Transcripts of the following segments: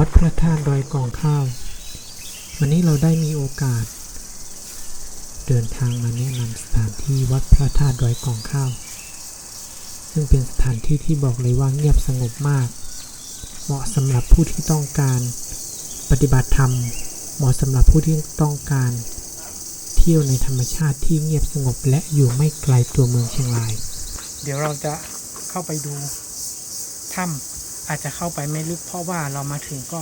วัดพระธาตุดอยกองข้าว วันนี้เราได้มีโอกาส เดินทางมาแนะนำสถานที่วัดพระธาตุดอยกองข้าว ซึ่งเป็นสถานที่ที่บอกเลยว่าเงียบสงบมาก เหมาะสำหรับผู้ที่ต้องการปฏิบัติธรรม เหมาะสำหรับผู้ที่ต้องการ เที่ยวในธรรมชาติที่เงียบสงบและอยู่ไม่ไกลตัวเมืองเชียงราย เดี๋ยวเราจะเข้าไปดูถ้ำ อาจจะเข้าไปไม่ลึกเพราะว่าเรามาถึงก็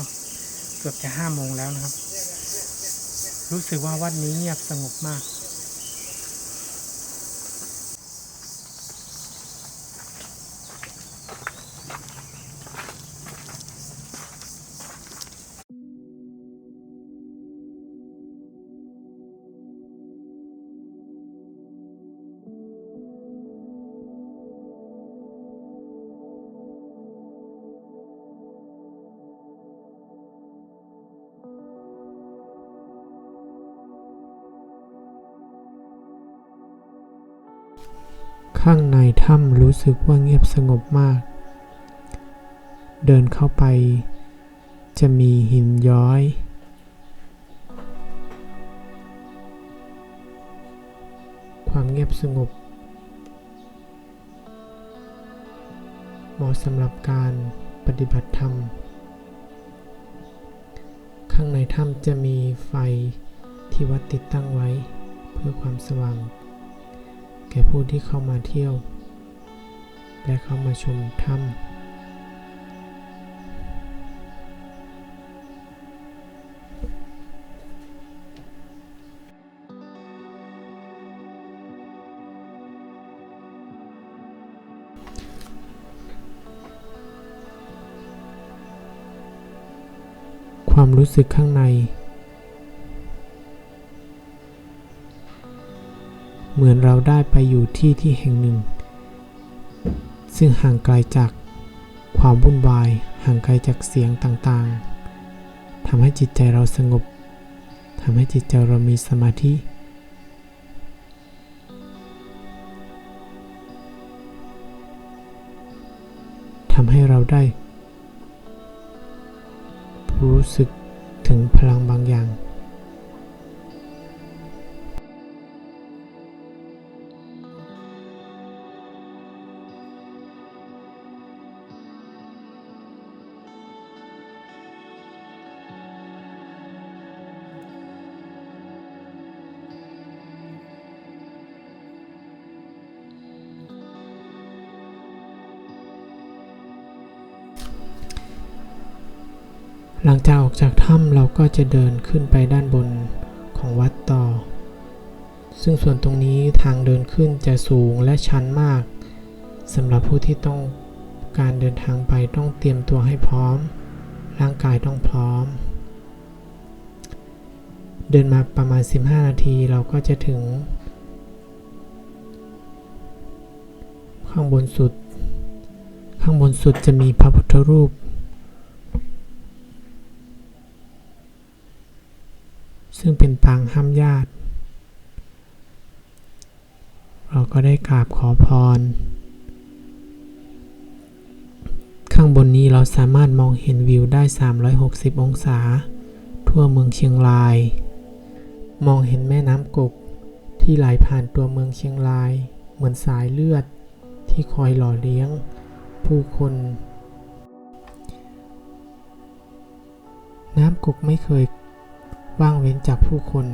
เกือบจะห้าโมงแล้วนะครับ รู้สึกว่าวัดนี้เงียบสงบมาก ข้างในถ้ำรู้สึกว่าเงียบสงบมาก เดินเข้าไป จะมีหินย้อย ความเงียบสงบ เหมาะสำหรับการปฏิบัติธรรม ข้างในถ้ำจะมีไฟที่วัดติดตั้งไว้ เพื่อความสว่าง ก่ผู้ที่เข้ามาเที่ยว และเข้ามาชมถ้ำความรู้สึกข้างใน เหมือนเราได้ไปอยู่ที่ที่แห่งหนึ่ง ซึ่งห่างไกลจากความวุ่นวาย ห่างไกลจากเสียงต่างๆทำให้จิตใจเราสงบทำให้จิตใจเรามีสมาธิ ทำให้เราได้ รู้สึกถึงพลังบางอย่าง หลังจากออกจากถ้ำเราก็จะเดินขึ้นไปด้านบนของวัดต่อ ซึ่งส่วนตรงนี้ทางเดินขึ้นจะสูงและชันมากสำหรับผู้ที่ต้องการเดินทางไปต้องเตรียมตัวให้พร้อม ร่างกายต้องพร้อม เดินมาประมาณ 15 นาทีเราก็จะถึง ข้างบนสุด ข้างบนสุดจะมีพระพุทธรูป ซึ่งเป็นปางห้ามญาติ เราก็ได้กราบขอพร ข้างบนนี้เราสามารถมองเห็นวิวได้ 360 องศา ทั่วเมืองเชียงราย มองเห็นแม่น้ำกกที่ไหลผ่านตัวเมืองเชียงราย เหมือนสายเลือดที่คอยหล่อเลี้ยง ผู้คน น้ำกกไม่เคย ว่างเว้นจากผู้คน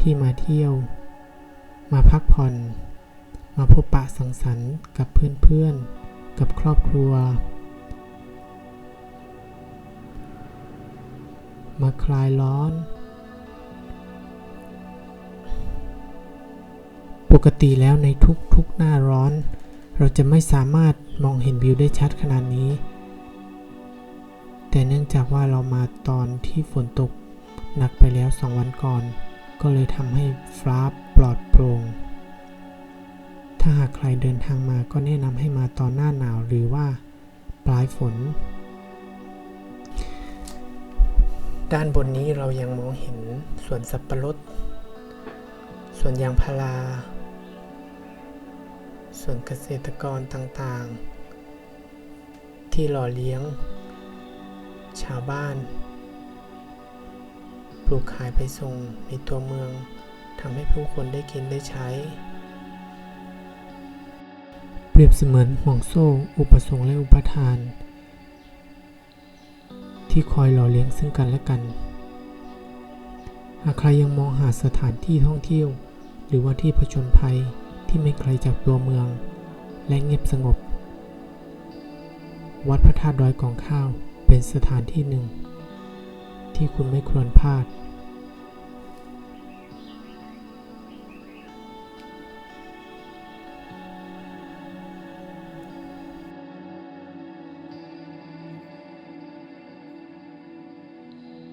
ที่มาเที่ยว มาพักผ่อน มาพบปะสังสรรค์กับเพื่อนๆ กับครอบครัว มาคลายร้อน ปกติแล้วในทุกๆหน้าร้อน เราจะไม่สามารถมองเห็นวิวได้ชัดขนาดนี้ แต่เนื่องจากว่าเรามาตอนที่ฝนตก หนักไปแล้ว2วันก่อน ก็เลยทำให้ฟ้าปลอดโปร่ง ถ้าหากใครเดินทางมาก็แนะนำให้มาตอนหน้าหนาวหรือว่าปลายฝน ด้านบนนี้เรายังมองเห็นสวนสับปะรด สวนยางพาราส่วนเกษตรกรต่างๆ ที่หล่อเลี้ยง ชาวบ้าน ปลูกขายไปส่งในตัวเมืองทำให้ผู้คนได้กินได้ใช้ เปรียบเสมือนห่วงโซ่อุปสงค์และอุปทาน ที่คอยหล่อเลี้ยงซึ่งกันและกัน หากใครยังมองหาสถานที่ท่องเที่ยว หรือว่าที่ผจญภัยที่ไม่ไกลจากตัวเมือง และเงียบสงบ วัดพระธาตุดอยกองข้าวเป็นสถานที่หนึ่ง ที่คุณไม่ควรพลาด